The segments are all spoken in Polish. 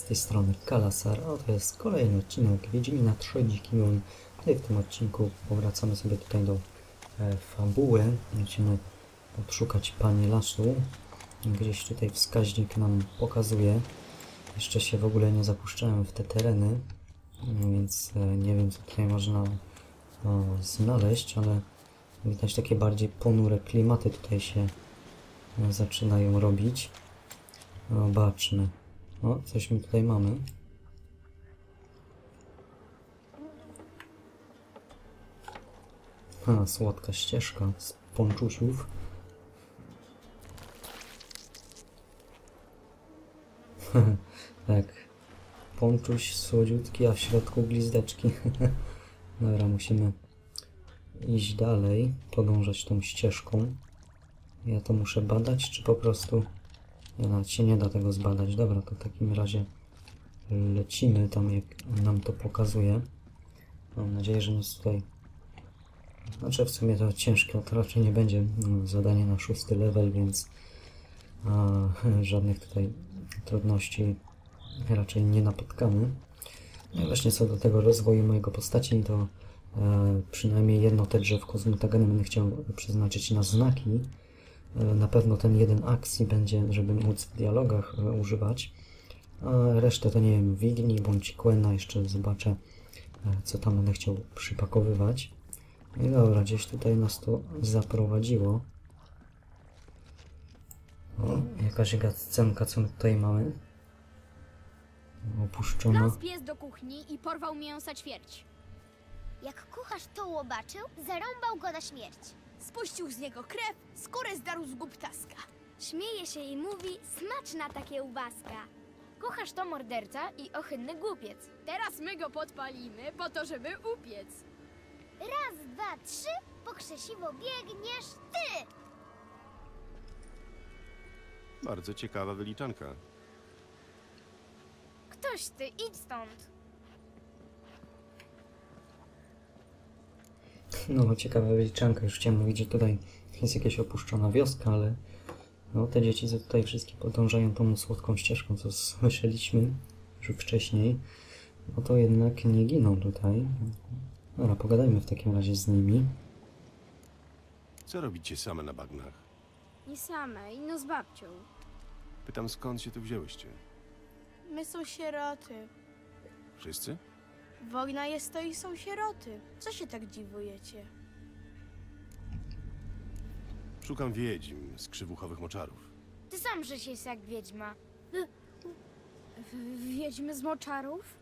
z tej strony Kalasar, a to jest kolejny odcinek Wiedźmina 3 Dziki w tym odcinku powracamy sobie tutaj do e, fabuły. Musimy odszukać panie lasu. Gdzieś tutaj wskaźnik nam pokazuje. Jeszcze się w ogóle nie zapuszczałem w te tereny, więc e, nie wiem co tutaj można o, znaleźć, ale widać takie bardziej ponure klimaty tutaj się e, zaczynają robić. Zobaczmy. O, coś my tutaj mamy. A, słodka ścieżka z ponczusiów. tak. Ponczuś słodziutki, a w środku glizdeczki. Dobra, musimy iść dalej, podążać tą ścieżką. Ja to muszę badać, czy po prostu... Nie, nawet się nie da tego zbadać. Dobra, to w takim razie lecimy tam, jak nam to pokazuje. Mam nadzieję, że nic tutaj... Znaczy, w sumie to ciężkie, to raczej nie będzie no, zadanie na szósty level, więc a, żadnych tutaj trudności raczej nie napotkamy. No i właśnie co do tego rozwoju mojego postaci, to e, przynajmniej jedno te drzewko z mutaganem będę chciał przeznaczyć na znaki. E, na pewno ten jeden akcji będzie, żeby móc w dialogach e, używać. A resztę to nie wiem, Wigli bądź Quena jeszcze zobaczę, e, co tam będę chciał przypakowywać. No i dobra, gdzieś tutaj nas to zaprowadziło. O, jakaś scenka, co my tutaj mamy. Opuszczona. Los pies do kuchni i porwał mięsa ćwierć. Jak kucharz to łobaczył, zarąbał go na śmierć. Spuścił z niego krew, skórę zdarł z gub taska. Śmieje się i mówi, smaczna ta kiełbaska. Kucharz to morderca i ohydny głupiec. Teraz my go podpalimy po to, żeby upiec. Raz, dwa, trzy, po krzesiwo biegniesz ty! Bardzo ciekawa wyliczanka. Ktoś ty, idź stąd. No, ciekawa wyliczanka. Już chciałem mówić, że tutaj jest jakaś opuszczona wioska, ale no, te dzieci, co tutaj wszystkie podążają tą słodką ścieżką, co słyszeliśmy już wcześniej, no to jednak nie giną tutaj. Dobra, pogadajmy w takim razie z nimi. Co robicie same na bagnach? Nie same, ino z babcią. Pytam skąd się tu wzięłyście? My są sieroty. Wszyscy? Wojna jest to i są sieroty. Co się tak dziwujecie? Szukam wiedźm z krzywuchowych moczarów. Ty sam żeś jest jak wiedźma. Wiedźmy z moczarów?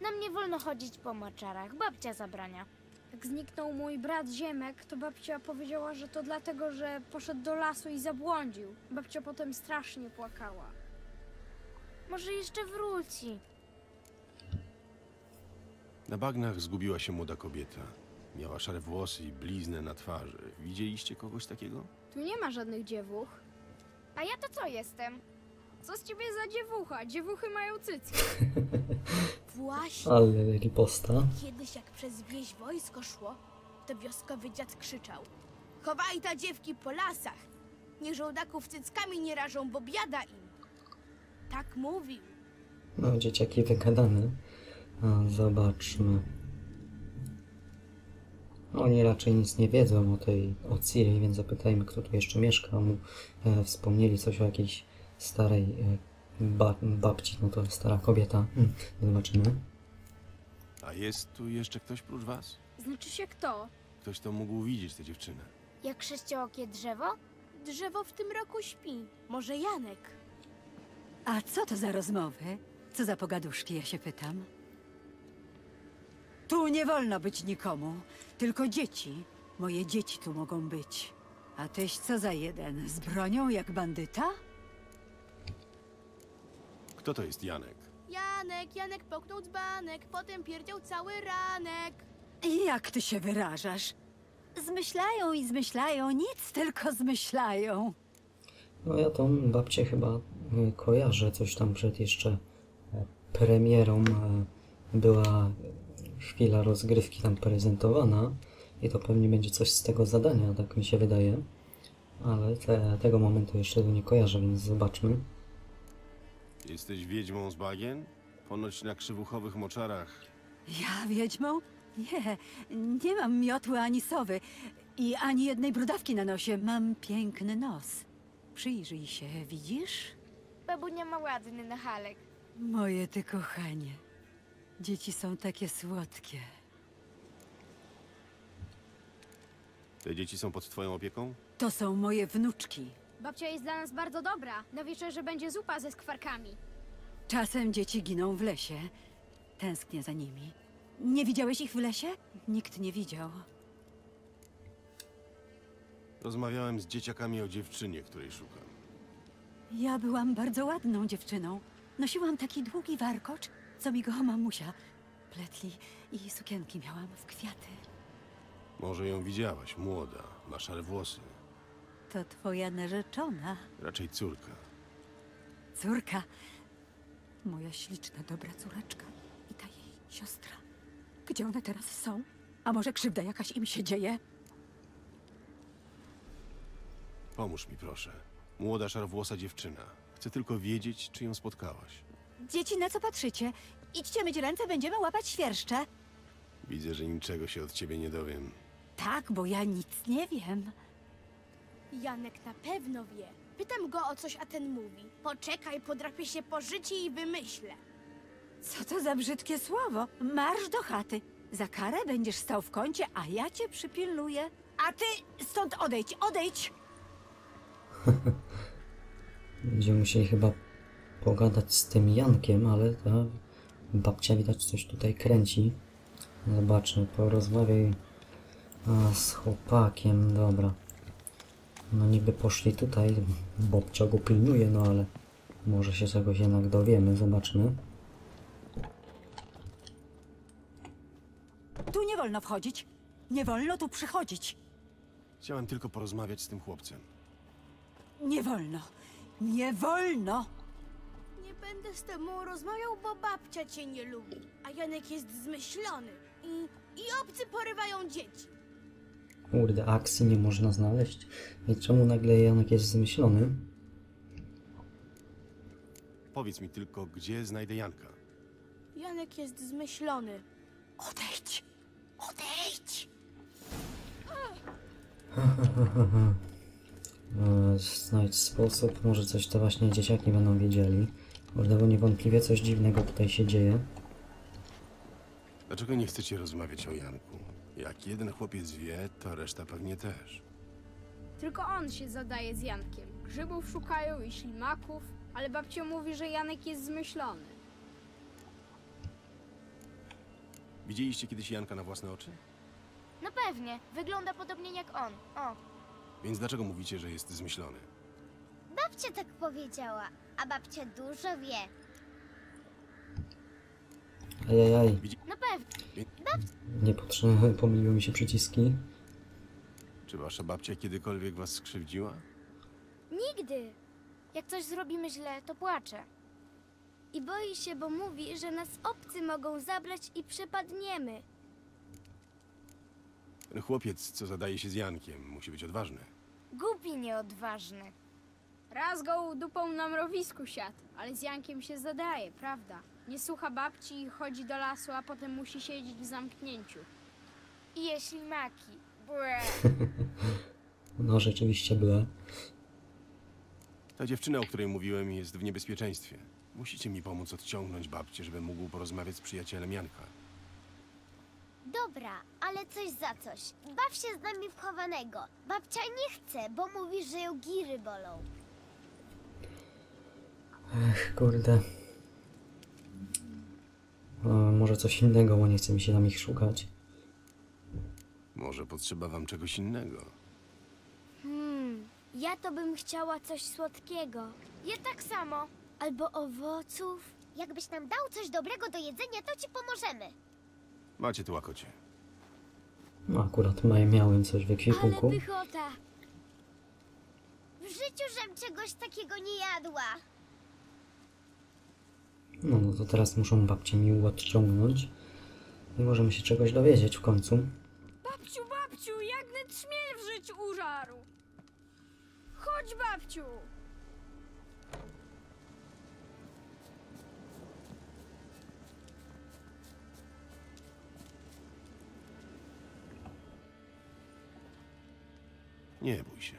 Nam nie wolno chodzić po moczarach, babcia zabrania. Jak zniknął mój brat Ziemek, to babcia powiedziała, że to dlatego, że poszedł do lasu i zabłądził. Babcia potem strasznie płakała. Może jeszcze wróci. Na bagnach zgubiła się młoda kobieta. Miała szare włosy i bliznę na twarzy. Widzieliście kogoś takiego? Tu nie ma żadnych dziewuch. A ja to co jestem? Co z ciebie za dziewucha? Dziewuchy mają cycki. Właśnie Ale riposta. kiedyś jak przez wieś wojsko szło, to wioskowy dziad krzyczał. Chowaj ta dziewki po lasach. Nie żołdaków cyckami nie rażą, bo biada im. Tak mówił. No, dzieciaki wygadane. Zobaczmy. Oni raczej nic nie wiedzą o tej o Ciri, więc zapytajmy, kto tu jeszcze mieszka. Mu e, wspomnieli coś o jakiejś starej e, ba, babci, no to stara kobieta. Hmm, zobaczymy. A jest tu jeszcze ktoś prócz was? Znaczy się kto? Ktoś, kto mógł widzieć tę dziewczynę. Jak sześciookie drzewo? Drzewo w tym roku śpi. Może Janek. A co to za rozmowy? Co za pogaduszki, ja się pytam. Tu nie wolno być nikomu, tylko dzieci. Moje dzieci tu mogą być. A tyś co za jeden? Z bronią jak bandyta? Kto to jest Janek? Janek, Janek poknął dzbanek, potem pierdział cały ranek. I jak ty się wyrażasz? Zmyślają i zmyślają, nic tylko zmyślają. No ja tą babcię chyba e, kojarzę, coś tam przed jeszcze e, premierą e, była chwila rozgrywki tam prezentowana i to pewnie będzie coś z tego zadania, tak mi się wydaje. Ale te, tego momentu jeszcze nie kojarzę, więc zobaczmy. Jesteś wiedźmą z bagien? Ponoć na krzywuchowych moczarach. Ja wiedźmą? Nie, nie mam miotły ani sowy i ani jednej brudawki na nosie. Mam piękny nos. Przyjrzyj się, widzisz? Babunia ma ładny nachalek. Moje ty kochanie. Dzieci są takie słodkie. Te dzieci są pod twoją opieką? To są moje wnuczki. Babcia jest dla nas bardzo dobra. Na wieczorze będzie zupa ze skwarkami. Czasem dzieci giną w lesie. Tęsknię za nimi. Nie widziałeś ich w lesie? Nikt nie widział. Rozmawiałem z dzieciakami o dziewczynie, której szukam. Ja byłam bardzo ładną dziewczyną. Nosiłam taki długi warkocz, co mi go mamusia pletli i sukienki miałam w kwiaty. Może ją widziałaś, młoda, ma szare włosy. To twoja narzeczona, Raczej córka. córka. Moja śliczna, dobra córeczka i ta jej siostra. Gdzie one teraz są? A może krzywda jakaś im się dzieje? Pomóż mi, proszę. Młoda, szarowłosa dziewczyna. Chcę tylko wiedzieć, czy ją spotkałaś. Dzieci, na co patrzycie? Idźcie myć ręce, będziemy łapać świerszcze. Widzę, że niczego się od ciebie nie dowiem. Tak, bo ja nic nie wiem. Janek na pewno wie. Pytam go o coś, a ten mówi. Poczekaj, podrapię się po życiu i wymyślę. Co to za brzydkie słowo? Marsz do chaty. Za karę będziesz stał w kącie, a ja cię przypilnuję. A ty stąd odejdź, odejdź! Będziemy musieli chyba pogadać z tym Jankiem, ale ta babcia widać coś tutaj kręci. Zobaczmy, porozmawiaj a, z chłopakiem, dobra. No niby poszli tutaj, babcia go pilnuje, no ale może się czegoś jednak dowiemy, zobaczmy. Tu nie wolno wchodzić. Nie wolno tu przychodzić. Chciałem tylko porozmawiać z tym chłopcem. Nie wolno. Nie wolno! Będę z tobą rozmawiał, bo babcia cię nie lubi. A Janek jest zmyślony. I, i obcy porywają dzieci. Kurde, akcji nie można znaleźć. I czemu nagle Janek jest zmyślony? Powiedz mi tylko, gdzie znajdę Janka. Janek jest zmyślony. Odejdź! Odejdź! E, Znajdź sposób, może coś to właśnie dzieciaki będą wiedzieli. Kurde, bo niewątpliwie coś dziwnego tutaj się dzieje. Dlaczego nie chcecie rozmawiać o Janku? Jak jeden chłopiec wie, to reszta pewnie też. Tylko on się zadaje z Jankiem. Grzybów szukają i ślimaków, ale babcia mówi, że Janek jest zmyślony. Widzieliście kiedyś Janka na własne oczy? No pewnie, wygląda podobnie jak on. O, Więc dlaczego mówicie, że jest zmyślony? Babcia tak powiedziała, a babcia dużo wie. Ajajaj, no pewnie. niepotrzebne, pomyliły mi się przyciski. Czy wasza babcia kiedykolwiek was skrzywdziła? Nigdy. Jak coś zrobimy źle, to płacze. I boi się, bo mówi, że nas obcy mogą zabrać i przepadniemy. Ten chłopiec, co zadaje się z Jankiem, musi być odważny. Głupi nieodważny. Raz go dupą na mrowisku siadł, ale z Jankiem się zadaje, prawda? Nie słucha babci i chodzi do lasu, a potem musi siedzieć w zamknięciu. I jeśli maki. Bre. No rzeczywiście była. Ta dziewczyna, o której mówiłem, jest w niebezpieczeństwie. Musicie mi pomóc odciągnąć babcię, żebym mógł porozmawiać z przyjacielem Janka. Dobra, ale coś za coś. Baw się z nami w chowanego. Babcia nie chce, bo mówi, że ją giry bolą. Ech, kurde. E, może coś innego, bo nie chce mi się tam ich szukać. Może potrzeba wam czegoś innego. Hmm, ja to bym chciała coś słodkiego. Je tak samo. Albo owoców. Jakbyś nam dał coś dobrego do jedzenia, to ci pomożemy. Macie tu łakocie. No akurat maj- miałem coś w Ale ekwipunku. pychota. W życiu żem czegoś takiego nie jadła. No, no to teraz muszą babcię mi odciągnąć i możemy się czegoś dowiedzieć w końcu. Babciu, babciu, jak net śmiel w użarł! Chodź, babciu! Nie bój się.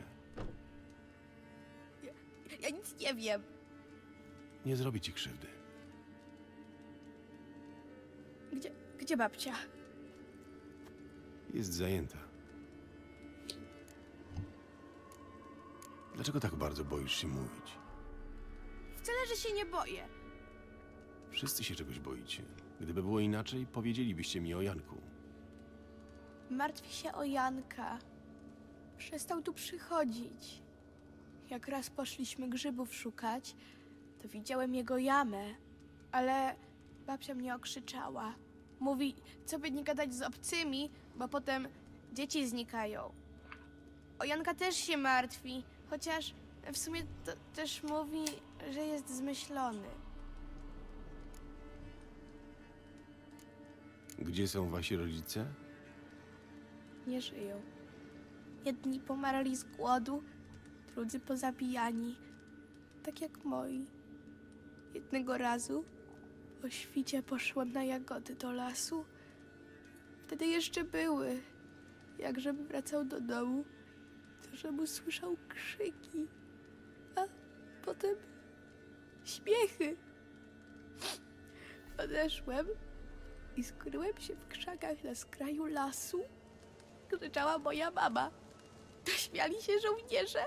Ja, ja nic nie wiem. Nie zrobi ci krzywdy. Gdzie, babcia? Jest zajęta. Dlaczego tak bardzo boisz się mówić? Wcale, że się nie boję. Wszyscy się czegoś boicie. Gdyby było inaczej, powiedzielibyście mi o Janku. Martwię się o Janka. Przestał tu przychodzić. Jak raz poszliśmy grzybów szukać, to widziałem jego jamę, ale babcia mnie okrzyczała. Mówi, co by nie gadać z obcymi, bo potem dzieci znikają. O Janka też się martwi, chociaż w sumie to też mówi, że jest zmyślony. Gdzie są wasi rodzice? nie żyją. Jedni pomarli z głodu, drudzy pozabijani, tak jak moi. Jednego razu o świcie poszłam na jagody do lasu. Wtedy jeszcze były. Jak żeby wracał do domu, to żeby usłyszał krzyki, a potem śmiechy. Odeszłem i skryłem się w krzakach na skraju lasu krzyczała moja mama. Śmiali się żołnierze.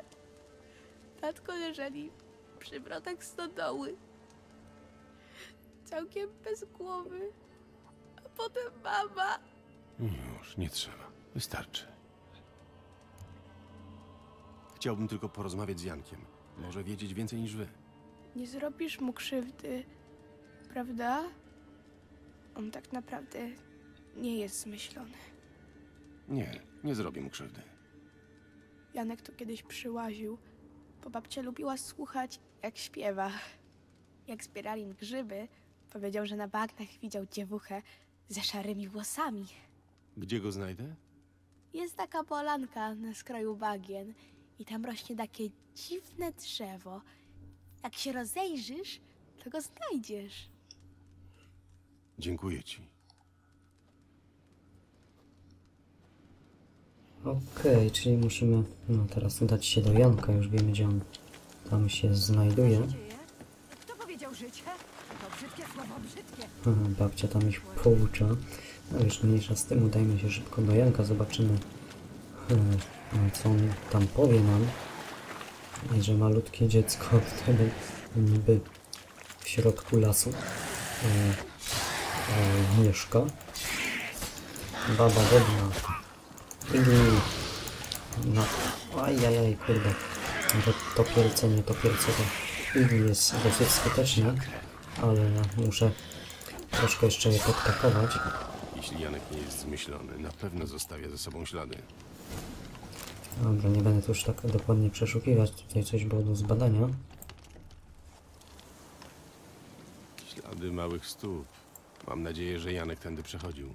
Tatko leżeli przy wrotach stodoły. Całkiem bez głowy. A potem mama. Już, nie trzeba. Wystarczy. Chciałbym tylko porozmawiać z Jankiem. Może wiedzieć więcej niż wy. Nie zrobisz mu krzywdy, prawda? On tak naprawdę nie jest zmyślony. Nie, nie zrobię mu krzywdy. Janek tu kiedyś przyłaził, bo babcia lubiła słuchać, jak śpiewa. Jak zbierali grzyby, powiedział, że na bagnach widział dziewuchę ze szarymi włosami. Gdzie go znajdę? Jest taka polanka na skraju bagien i tam rośnie takie dziwne drzewo. Jak się rozejrzysz, to go znajdziesz. Dziękuję ci. Okej, czyli musimy no, teraz udać się do Janka, już wiemy gdzie on tam się znajduje. Dzieje? Kto powiedział życie? To brzydkie słowo, brzydkie. Aha, babcia tam ich poucza. No już mniejsza z tym, udajmy się szybko do Janka, zobaczymy e, no, co on tam powie nam. I że malutkie dziecko wtedy niby w środku lasu e, e, mieszka. Baba wodna. Igni. No, ajajaj, kurde. To topielce, nie topielce, to jest dosyć skuteczny, ale muszę troszkę jeszcze je podpakować. Jeśli Janek nie jest zmyślony, na pewno zostawia za sobą ślady. Dobra, nie będę tu już tak dokładnie przeszukiwać. Tutaj coś było do zbadania. Ślady małych stóp. Mam nadzieję, że Janek tędy przechodził.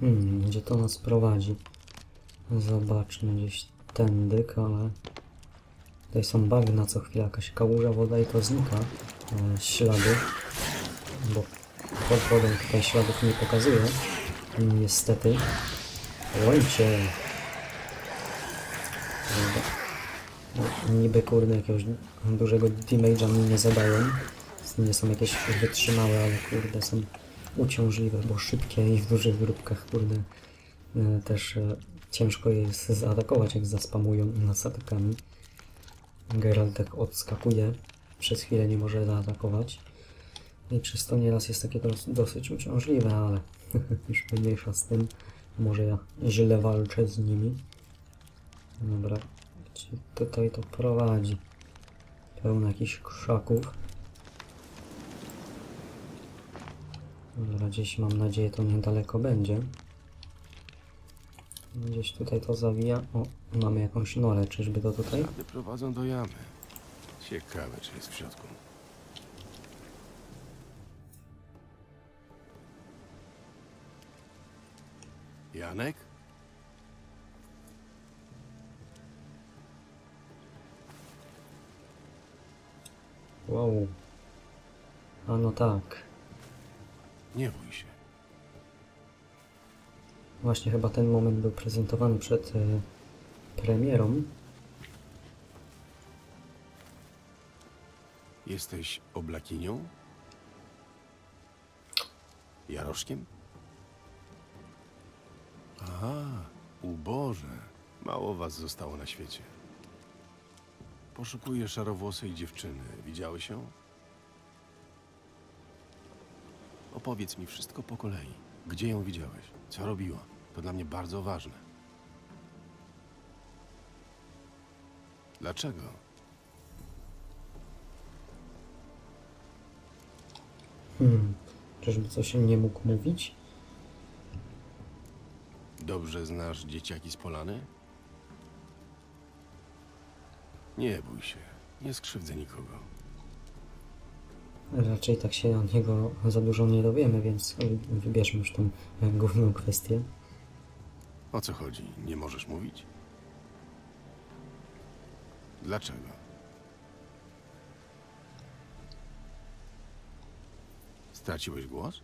Hmm, gdzie to nas prowadzi? Zobaczmy gdzieś tędy, ale tutaj są bagna, co chwila jakaś kałuża woda i to znika. E, ślady, bo pod tutaj śladów nie pokazuje. Niestety. Kurde. No, Niby kurde jakiegoś dużego damage'a mi nie zadają. Nie są jakieś wytrzymałe, ale kurde są uciążliwe, bo szybkie i w dużych grupkach, kurde, e, też e, ciężko je jest zaatakować, jak zaspamują nas atakami. Geralt tak odskakuje, przez chwilę nie może zaatakować. I przez to nieraz jest takie dos dosyć uciążliwe, ale już mniejsza z tym. Może ja źle walczę z nimi. Dobra, gdzie tutaj to prowadzi? Pełno jakichś krzaków. Dobra, gdzieś mam nadzieję to niedaleko będzie. Gdzieś tutaj to zawija. O, mamy jakąś norę, czyżby to tutaj? Prowadzą do jamy. Ciekawe, czy jest w środku. Janek? Wow. A no tak. Nie bój się. Właśnie chyba ten moment był prezentowany przed, e, premierą. Jesteś oblakinią? Jaroszkiem? Aha, uboże. Mało was zostało na świecie. Poszukuję szarowłosej dziewczyny. Widziałeś ją? Opowiedz mi wszystko po kolei. Gdzie ją widziałeś? Co robiła? To dla mnie bardzo ważne. Dlaczego? Hmm. Czyżby coś nie mógł mówić? Dobrze znasz dzieciaki z Polany? Nie bój się, nie skrzywdzę nikogo. Raczej tak się od niego za dużo nie dowiemy, więc wybierzmy już tą e, główną kwestię. O co chodzi? Nie możesz mówić? Dlaczego? Straciłeś głos?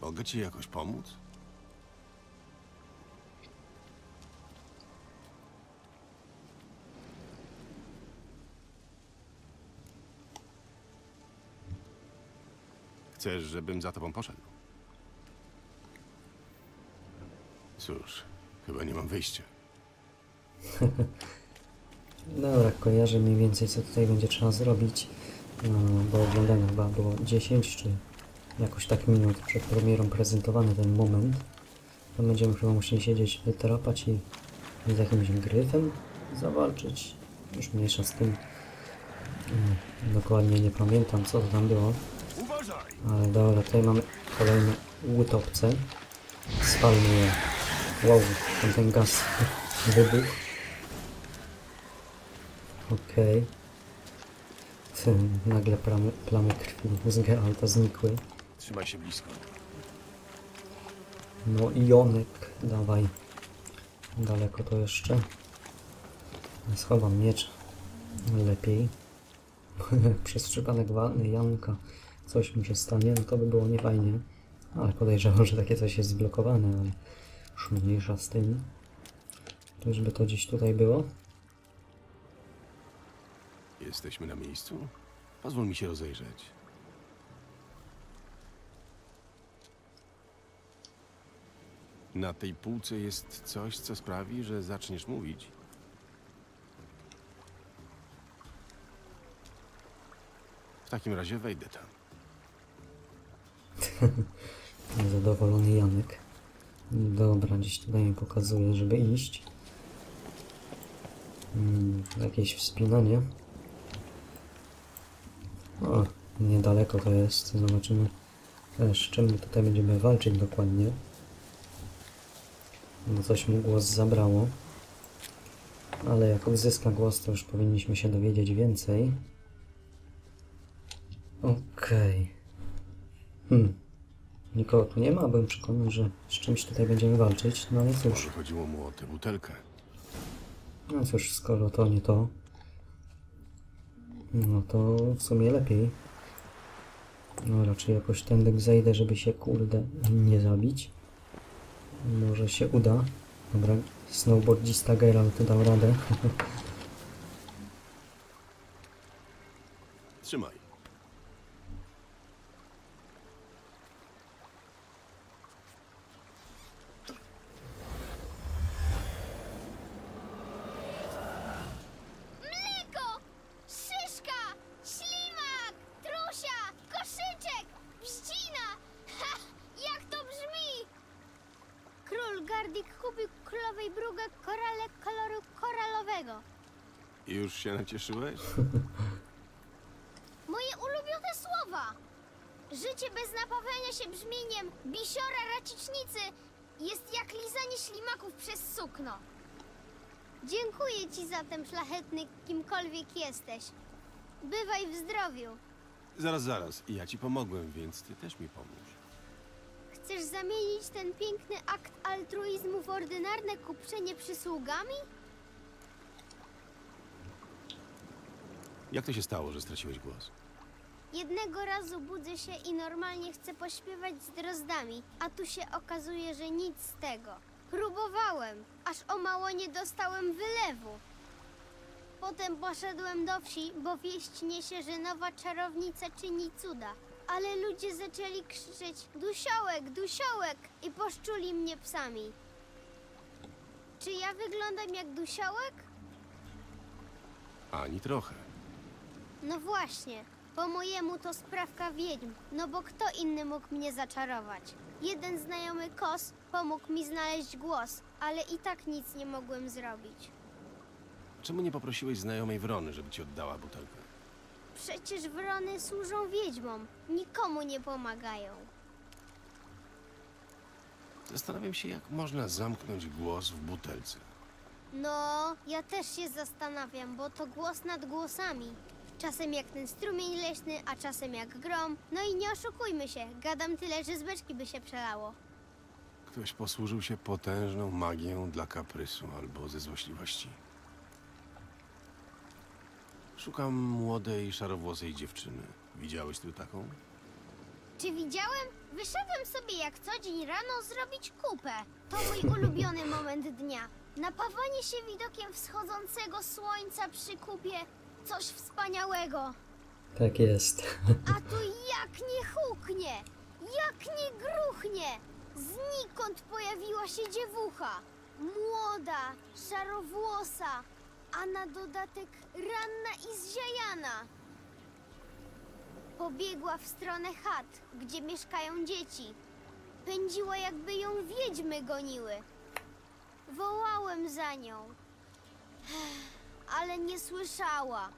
Mogę ci jakoś pomóc? Chcesz, żebym za tobą poszedł? Cóż, chyba nie mam wyjścia. Dobra, kojarzę mniej więcej co tutaj będzie trzeba zrobić, no, bo oglądałem chyba było 10 czy jakoś tak minut przed premierą prezentowany ten moment. To będziemy chyba musieli siedzieć, wytrapać i z jakimś gryfem zawalczyć. Już mniejsza z tym. Mm, Dokładnie nie pamiętam co to tam było. Ale dobra, tutaj mamy kolejne łutowce. Spalmy je. Wow, ten gaz wybuchł. Okej. Okay. Nagle plamy, plamy krwi z Geralta znikły. Trzymaj się blisko. No i Jonek, dawaj. Daleko to jeszcze. Schowam miecz. Lepiej. Przez przypadek walny Janka coś mu się stanie, no to by było niefajnie. Ale podejrzewam, że takie coś jest zblokowane, ale już mniejsza z tym. Czyżby to gdzieś tutaj było? Jesteśmy na miejscu? Pozwól mi się rozejrzeć. Na tej półce jest coś, co sprawi, że zaczniesz mówić. W takim razie wejdę tam. Zadowolony Janek. Dobra, gdzieś tutaj mi pokazuje, żeby iść. Mm, jakieś wspinanie. O, niedaleko to jest. Zobaczymy, e, z czym my tutaj będziemy walczyć dokładnie. No coś mu głos zabrało. Ale jak odzyska głos, to już powinniśmy się dowiedzieć więcej. Okej. Hmm. Nikogo tu nie ma, byłem przekonany, że z czymś tutaj będziemy walczyć. No ale cóż, chodziło mu o tę butelkę. no cóż, skoro to nie to, no to w sumie lepiej. No raczej jakoś tędy zejdę, żeby się kurde nie zabić. Może się uda. Dobra, snowboardzista Geralt dał radę. Trzymaj. Już się nacieszyłeś? Moje ulubione słowa! Życie bez napawania się brzmieniem bisiora racicznicy jest jak lizanie ślimaków przez sukno. Dziękuję ci zatem, szlachetny, kimkolwiek jesteś. Bywaj w zdrowiu. Zaraz, zaraz. Ja ci pomogłem, więc ty też mi pomóż. Chcesz zamienić ten piękny akt altruizmu w ordynarne kupczenie przysługami? Jak to się stało, że straciłeś głos? Jednego razu budzę się i normalnie chcę pośpiewać z drozdami, a tu się okazuje, że nic z tego. Próbowałem, aż o mało nie dostałem wylewu. Potem poszedłem do wsi, bo wieść niesie, że nowa czarownica czyni cuda. Ale ludzie zaczęli krzyczeć dusiołek, dusiołek i poszczuli mnie psami. Czy ja wyglądam jak dusiołek? Ani trochę. No właśnie, po mojemu to sprawka wiedźm, no bo kto inny mógł mnie zaczarować? Jeden znajomy kos pomógł mi znaleźć głos, ale i tak nic nie mogłem zrobić. Czemu nie poprosiłeś znajomej Wrony, żeby ci oddała butelkę? Przecież wrony służą wiedźmom, nikomu nie pomagają. Zastanawiam się, jak można zamknąć głos w butelce. No, ja też się zastanawiam, bo to głos nad głosami. Czasem jak ten strumień leśny, a czasem jak grom. No i nie oszukujmy się, gadam tyle, że z beczki by się przelało. Ktoś posłużył się potężną magią dla kaprysu albo ze złośliwości. Szukam młodej, szarowłosej dziewczyny. Widziałeś tu taką? Czy widziałem? Wyszedłem sobie jak co dzień rano zrobić kupę. To mój ulubiony moment dnia. Napawanie się widokiem wschodzącego słońca przy kupie. Coś wspaniałego. Tak jest. A tu jak nie huknie, jak nie gruchnie. Znikąd pojawiła się dziewucha. Młoda, szarowłosa, a na dodatek ranna i zziajana. Pobiegła w stronę chat, gdzie mieszkają dzieci. Pędziła, jakby ją wiedźmy goniły. Wołałem za nią, ale nie słyszała.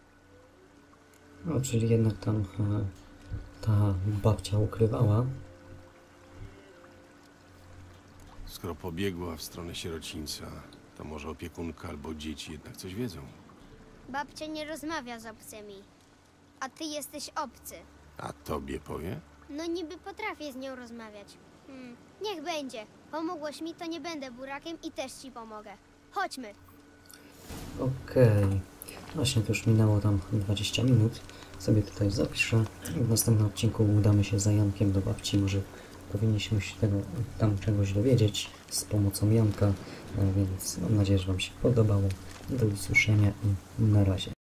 No, czyli jednak tam e, ta babcia ukrywała. Skoro pobiegła w stronę sierocińca, to może opiekunka albo dzieci jednak coś wiedzą. Babcia nie rozmawia z obcymi. A ty jesteś obcy. A tobie powie? No niby potrafię z nią rozmawiać. Hmm, niech będzie. Pomogłeś mi, to nie będę burakiem i też ci pomogę. Chodźmy. Okej. Właśnie to już minęło tam 20 minut. Sobie tutaj zapiszę. W następnym odcinku udamy się za Jankiem do babci. Może powinniśmy się tego tam czegoś dowiedzieć z pomocą Janka. E, Więc mam nadzieję, że Wam się podobało. Do usłyszenia i na razie.